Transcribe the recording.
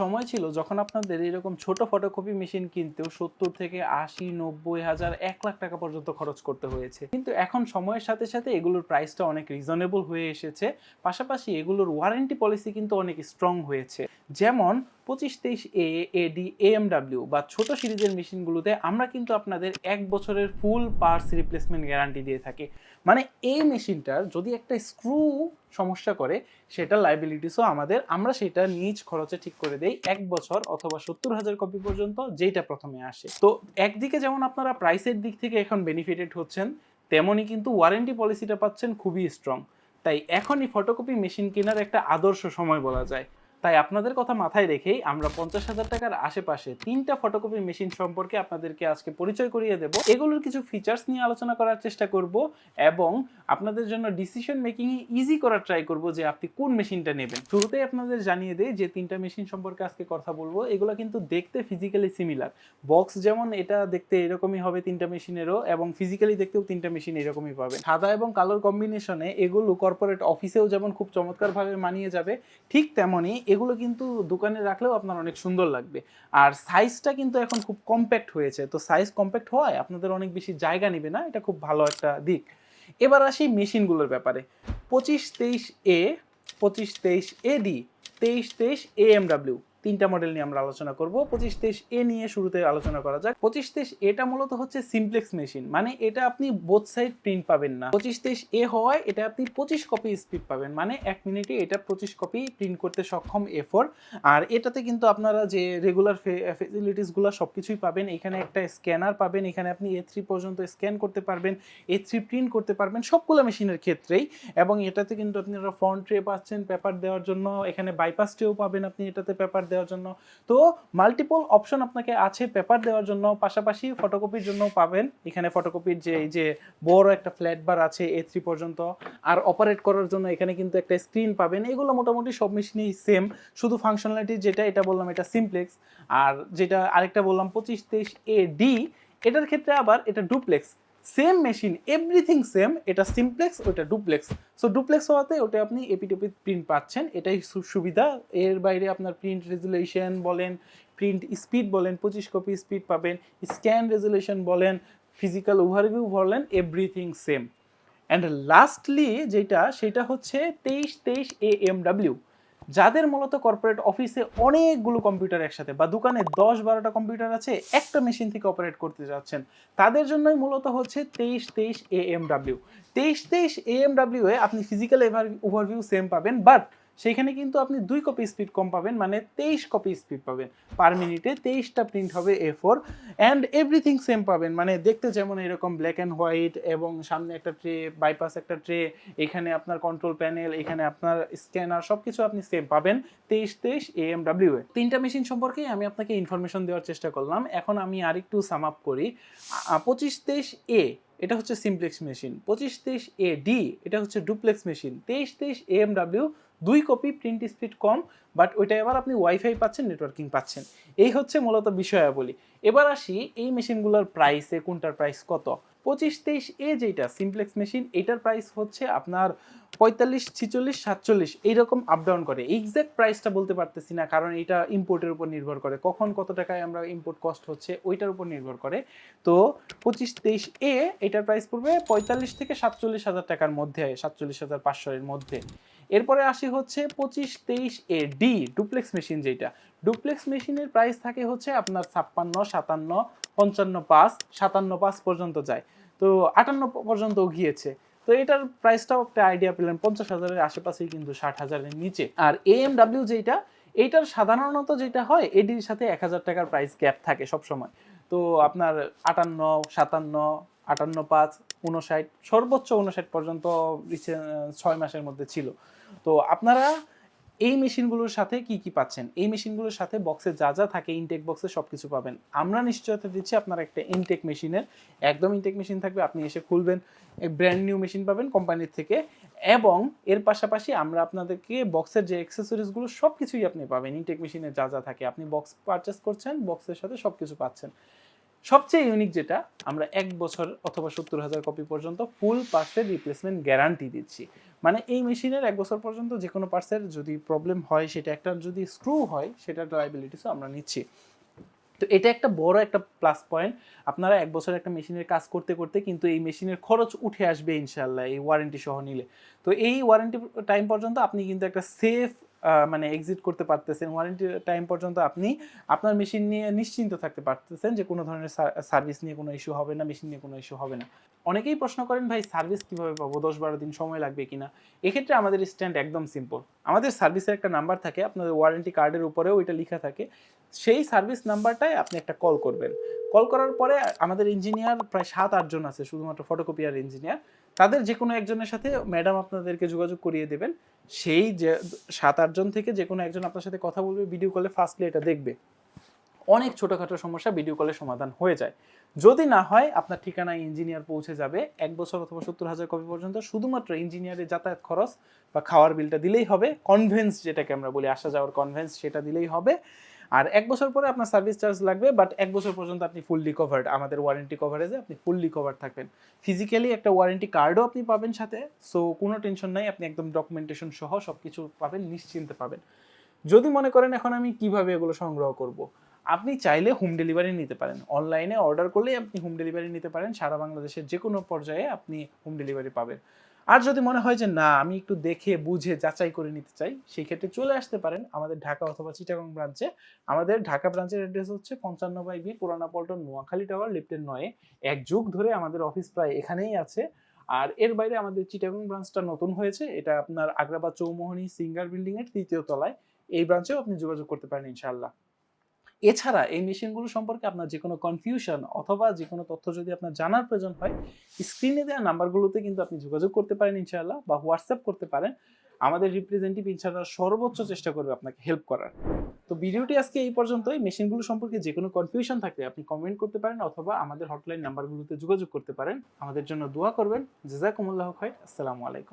সময় ছিল যখন আপনাদের এরকম ছোট ফটোকপি মেশিন কিনতেও সত্তর থেকে আশি, নব্বই হাজার, এক লাখ টাকা পর্যন্ত খরচ করতে হয়েছে। কিন্তু এখন সময়ের সাথে সাথে এগুলোর প্রাইসটা অনেক রিজনেবল হয়ে এসেছে। পাশাপাশি এগুলোর ওয়ারেন্টি পলিসি কিন্তু অনেক স্ট্রং হয়েছে। যেমন পঁচিশ তেইশ এ এডি এএমডাব্লিউ বা ছোট সিরিজের মেশিনগুলোতে আমরা কিন্তু আপনাদের এক বছরের ফুল পার্টস রিপ্লেসমেন্ট গ্যারান্টি দিয়ে থাকি। মানে এই মেশিনটার যদি একটা স্ক্রু সমস্যা করে, সেটা লাইবিলিটিসও আমাদের। আমরা সেটা নিজ খরচে ঠিক করে দেই এক বছর অথবা সত্তর হাজার কপি পর্যন্ত যেটা প্রথমে আসে। তো একদিকে যেমন আপনারা প্রাইসের দিক থেকে এখন বেনিফিটেড হচ্ছেন, তেমনই কিন্তু ওয়ারেন্টি পলিসিটা পাচ্ছেন খুবই স্ট্রং তাই এখনই ফটোকপি মেশিন কেনার একটা আদর্শ সময় বলা যায়। তাই আপনাদের কথা মাথায় রেখেই আমরা পঞ্চাশ হাজার টাকার আশেপাশে তিনটা ফটোকপি মেশিন সম্পর্কে আপনাদেরকে আজকে পরিচয় করিয়ে দেব। এগুলোর কিছু ফিচার্স নিয়ে আলোচনা করার চেষ্টা করব এবং আপনাদের জন্য ডিসিশন মেকিং ইজি করার ট্রাই করব যে আপনি কোন মেশিনটা নেবেন। শুরুতেই আপনাদের জানিয়ে দেই যে তিনটা মেশিন সম্পর্কে আজকে কথা বলব। এগুলো কিন্তু দেখতে ফিজিক্যালি সিমিলার বক্স যেমন এটা দেখতে এরকমই হবে তিনটা মেশিনেরও এবং ফিজিক্যালি দেখতেও তিনটা মেশিন এরকমই পাবে সাদা এবং কালোর কম্বিনেশনে এগুলো কর্পোরেট অফিসেও যেমন খুব চমৎকারভাবে মানিয়ে যাবে, ঠিক তেমনই এগুলো কিন্তু দোকানে রাখলেও আপনার অনেক সুন্দর লাগবে। আর সাইজটা কিন্তু এখন খুব কম্প্যাক্ট হয়েছে। তো সাইজ কম্প্যাক্ট হওয়ায় আপনাদের অনেক বেশি জায়গা নেবে না, এটা খুব ভালো একটা দিক। এবার আসি মেশিনগুলোর ব্যাপারে। পঁচিশ তেইশ এ পঁচিশ তেইশ এডি তেইশ তেইশ এ এএমডাব্লিউ তিনটা মডেল নিয়ে আমরা আলোচনা করব। পঁচিশ তেইশ এ নিয়ে শুরুতে আলোচনা করা যাক। পঁচিশ তেইশ এটা মূলত হচ্ছে সিমপ্লেক্স মেশিন মানে এটা আপনি বোথ সাইড প্রিন্ট পাবেন না। পঁচিশ তেইশ এ হওয়ায় এটা আপনি পঁচিশ কপি স্পিড পাবেন মানে এক মিনিটে এটা পঁচিশ কপি প্রিন্ট করতে সক্ষম এ ফোর আর এটাতে কিন্তু আপনারা যে রেগুলার ফেসিলিটিসগুলো সব কিছুই পাবেন, এখানে একটা স্ক্যানার পাবেন, এখানে আপনি এ থ্রি পর্যন্ত স্ক্যান করতে পারবেন এ থ্রি প্রিন্ট করতে পারবেন, সবগুলো মেশিনের ক্ষেত্রেই। এবং এটাতে কিন্তু আপনারা ফ্রন্ট ট্রে পাচ্ছেন পেপার দেওয়ার জন্য, এখানে বাইপাস ট্রেও পাবেন আপনি এটাতে পেপার দেওয়ার জন্য। তো মাল্টিপল অপশন আপনাকে আছে পেপার দেওয়ার জন্য। পাশাপাশি ফটোকপির জন্য পাবেন। এখানে ফটোকপির যে, এই যে বড় একটা ফ্ল্যাট বার আছে এ থ্রি পর্যন্ত। আর অপারেট করার জন্য এখানে কিন্তু একটা স্ক্রিন পাবেন। এগুলো মোটামুটি সব মেশিনেই সেম শুধু ফাংশনালিটি যেটা, এটা বললাম এটা সিমপ্লেক্স আর যেটা আরেকটা বললাম পঁচিশ তেইশ এ ডি এটার ক্ষেত্রে আবার এটা duplex same machine everything same এটা সিমপ্লেক্স ওটা ডুপ্লেক্স সো ডুপ্লেক্স হওয়াতে ওটা আপনি এপিটোপি প্রিন্ট পাচ্ছেন, এটাই সুবিধা। এর বাইরে আপনার প্রিন্ট রেজুলেশন বলেন প্রিন্ট স্পিড বলেন, পঁচিশ কপি স্পিড পাবেন স্ক্যান রেজুলেশন বলেন ফিজিক্যাল ওভারভিউ বলেন এভরিথিং সেম অ্যান্ড লাস্টলি যেটা, সেটা হচ্ছে তেইশ তেইশ এ এম ডাব্লিউ যাদের মূলত কর্পোরেট অফিসে অনেকগুলো কম্পিউটার একসাথে বা দোকানে দশ বারোটা কম্পিউটার আছে, একটা মেশিন থেকে অপারেট করতে যাচ্ছেন, তাদের জন্যই মূলত হচ্ছে তেইশ তেইশ এ এম ডাব্লিউ তেইশ তেইশ এ এম ডাব্লিউ এ আপনি ফিজিক্যাল ওভারভিউ সেম পাবেন বাট সেইখানে কিন্তু আপনি দুই কপি স্পিড কম পাবেন মানে তেইশ কপি স্পিড পাবেন। পার মিনিটে তেইশটা প্রিন্ট হবে A four and everything same পাবেন। মানে দেখতে যেমন এরকম ব্ল্যাক অ্যান্ড হোয়াইট এবং সামনে একটা ট্রে বাইপাস একটা ট্রে এখানে আপনার কন্ট্রোল প্যানেল এখানে আপনার স্ক্যানার সব কিছু আপনি সেম পাবেন তেইশ তেইশ এ এম ডাব্লিউ এ। তিনটা মেশিন সম্পর্কেই আমি আপনাকে ইনফরমেশন দেওয়ার চেষ্টা করলাম। এখন আমি আরেকটু সাম আপ করি। পঁচিশ তেইশ এ এটা হচ্ছে সিমপ্লেক্স মেশিন পঁচিশ তেইশ এ ডি এটা হচ্ছে ডুপ্লেক্স মেশিন তেইশ তেইশ এ এম ডাব্লিউ দুই কপি প্রিন্ট স্পিড কম বাট ওইটা এবার আপনি ওয়াইফাই পাচ্ছেন নেটওয়ার্কিং পাচ্ছেন। এই হচ্ছে মূলত বিষয়াবলী। এবার আসি এই মেশিনগুলোর প্রাইসে কোনটার প্রাইস কত? পঁচিশ, তেইশ, এ যেটা সিমপ্লেক্স মেশিন এটার প্রাইস হচ্ছে আপনার পঁয়তাল্লিশ, ছিচল্লিশ, সাতচল্লিশ, এইরকম আপ ডাউন করে। এক্স্যাক্ট প্রাইসটা বলতে পারতেছি না, কারণ এটা ইম্পোর্টের উপর নির্ভর করে। কখন কত টাকায় আমরা ইম্পোর্ট কস্ট হচ্ছে, ওইটার উপর নির্ভর করে। তো পঁচিশ, তেইশ, এ, এটার প্রাইস পড়বে পঁয়তাল্লিশ থেকে সাতচল্লিশ হাজার টাকার মধ্যে, সাতচল্লিশ হাজার পাঁচশো এর মধ্যে। এরপরে আসি হচ্ছে পঁচিশ তেইশ এ ডি, ডুপ্লেক্স মেশিন যেটা। ডুপ্লেক্স মেশিনের প্রাইস থাকে হচ্ছে আপনার ছাপ্পান্ন, সাতান্ন, পঞ্চান্ন পাঁচ, সাতান্ন পাঁচ পর্যন্ত যায়। তো আটান্ন পর্যন্ত গিয়েছে। তো এটার প্রাইসটাও একটা আইডিয়া পেলেন, পঞ্চাশ হাজারের আশেপাশেই কিন্তু ষাট হাজারের নিচে। আর এ এম ডাব্লিউ যেটা এইটার সাধারণত যেটা হয় এডির সাথে এক হাজার টাকার প্রাইস গ্যাপ থাকে সবসময়। তো আপনার আটান্ন, সাতান্ন, আটান্ন পাঁচ উনষাট সর্বোচ্চ উনষাট পর্যন্ত ছয় মাসের মধ্যে ছিল। তো আপনারা এই মেশিনগুলোর সাথে কি কি পাচ্ছেন? এই মেশিনগুলোর সাথে বক্সে যা যা থাকে ইনটেক বক্সে সব কিছু পাবেন। আমরা নিশ্চয়তা দিচ্ছি আপনার একটা ইনটেক মেশিনের একদম ইনটেক মেশিন থাকবে, আপনি এসে খুলবেন ব্র্যান্ড নিউ মেশিন পাবেন কোম্পানির থেকে। এবং এর পাশাপাশি আমরা আপনাদেরকে বক্সের যে অ্যাক্সেসরিজগুলো সব কিছুই আপনি পাবেন। ইনটেক মেশিনে যা যা থাকে, আপনি বক্স পারচেস করছেন বক্সের সাথে সব কিছু পাচ্ছেন। সবচেয়ে ইউনিক যেটা, আমরা এক বছর অথবা সত্তর হাজার কপি পর্যন্ত ফুল পার্সের রিপ্লেসমেন্ট গ্যারান্টি দিচ্ছি। মানে এই মেশিনের এক বছর পর্যন্ত যে কোনো পার্সের যদি প্রবলেম হয়, সেটা একটা যদি স্ক্রু হয়, সেটার লাইবিলিটিসও আমরা নিচ্ছি। তো এটা একটা বড় একটা প্লাস পয়েন্ট আপনারা এক বছর একটা মেশিনের কাজ করতে করতে কিন্তু এই মেশিনের খরচ উঠে আসবে ইনশাল্লাহ এই ওয়ারেন্টি সহ নিলে। তো এই ওয়ারেন্টি টাইম পর্যন্ত আপনি কিন্তু একটা সেফ মানে এক্সিট করতে পারতেছেন। ওয়ারেন্টি টাইম পর্যন্ত আপনি আপনার মেশিন নিয়ে নিশ্চিন্ত থাকতে পারতেছেন যে কোনো ধরনের সার্ভিস নিয়ে কোনো ইস্যু হবে না মেশিন নিয়ে কোনো ইস্যু হবে না। অনেকেই প্রশ্ন করেন, ভাই সার্ভিস কীভাবে পাবো? দশ বারো দিন সময় লাগবে কিনা? এক্ষেত্রে আমাদের স্ট্যান্ড একদম সিম্পল আমাদের সার্ভিসের একটা নাম্বার থাকে, আপনাদের ওয়ারেন্টি কার্ডের উপরেও ওইটা লেখা থাকে। সেই সার্ভিস নাম্বারটায় আপনি একটা কল করবেন। কল করার পরে আমাদের ইঞ্জিনিয়ার প্রায় সাত আটজন আছে, শুধুমাত্র ফটোকপিয়ার ইঞ্জিনিয়ার তাদের যে কোনো একজনের সাথে ম্যাডাম আপনাদেরকে যোগাযোগ করিয়ে দেবেন। সেই যে সাত আটজন থেকে যে কোনো একজন আপনার সাথে কথা বলবে ভিডিও কলে ফার্স্টলি এটা দেখবে। অনেক ছোটোখাটো সমস্যা ভিডিও কলে সমাধান হয়ে যায়। যদি না হয়, আপনার ঠিকানায় ইঞ্জিনিয়ার পৌঁছে যাবে। এক বছর অথবা সত্তর হাজার কপি পর্যন্ত শুধুমাত্র ইঞ্জিনিয়ারের যাতায়াত খরচ বা খাওয়ার বিলটা দিলেই হবে। কনভেন্স যেটাকে আমরা বলি আসা যাওয়ার কনভেন্স সেটা দিলেই হবে। আর এক বছর পরে আপনার সার্ভিস চার্জ লাগবে বাট এক বছর পর্যন্ত আপনি ফুললি কভার্ড আমাদের ওয়ারেন্টি কভারেজে আপনি ফুললি কভার থাকবেন। ফিজিক্যালি একটা ওয়ারেন্টি কার্ডও আপনি পাবেন সাথে সো কোনো টেনশন নাই, আপনি একদম ডকুমেন্টেশন সহ সব কিছু পাবেন, নিশ্চিন্তে পাবেন। যদি মনে করেন এখন আমি কীভাবে এগুলো সংগ্রহ করব, আপনি চাইলে হোম ডেলিভারি নিতে পারেন। অনলাইনে অর্ডার করলেই আপনি হোম ডেলিভারি নিতে পারেন, সারা বাংলাদেশের যে কোনো পর্যায়ে আপনি হোম ডেলিভারি পাবেন। আর যদি মনে হয় যে না, আমি একটু দেখে, বুঝে, যাচাই করে নিতে চাই, সেই ক্ষেত্রে চলে আসতে পারেন আমাদের ঢাকা অথবা চিটাগং ব্রাঞ্চে আমাদের ঢাকা ব্রাঞ্চের অ্যাড্রেস হচ্ছে পঞ্চান্ন বাই বি পুরানা পল্টন, নোয়াখালী টাওয়ার লিফটের নয়ে। এক যুগ ধরে আমাদের অফিস প্রায় এখানেই আছে। আর এর বাইরে আমাদের চিটাগং ব্রাঞ্চটা নতুন হয়েছে। এটা আপনার আগ্রাবাদ চৌমোহনী সিঙ্গার বিল্ডিং এর তৃতীয় তলায়। এই ব্রাঞ্চেও আপনি যোগাযোগ করতে পারেন ইনশাআল্লাহ। এছাড়া এই মেশিনগুলো সম্পর্কে আপনার যে কোনো কনফিউশন অথবা যে কোনো তথ্য যদি আপনার জানার প্রয়োজন হয় স্ক্রিনে দেওয়া নাম্বারগুলোতে কিন্তু আপনি যোগাযোগ করতে পারেন ইনশাআল্লাহ বা হোয়াটসঅ্যাপ করতে পারেন। আমাদের রিপ্রেজেন্টেটিভ ইনশাআল্লাহ সর্বোচ্চ চেষ্টা করবে আপনাকে হেল্প করার। তো ভিডিওটি আজকে এই পর্যন্তই। মেশিনগুলো সম্পর্কে যে কোনো কনফিউশন থাকলে আপনি কমেন্ট করতে পারেন অথবা আমাদের হটলাইন নাম্বারগুলোতে যোগাযোগ করতে পারেন। আমাদের জন্য দোয়া করবেন। জেজাকুমুল্লাহ খাই আসসালামু আলাইকুম।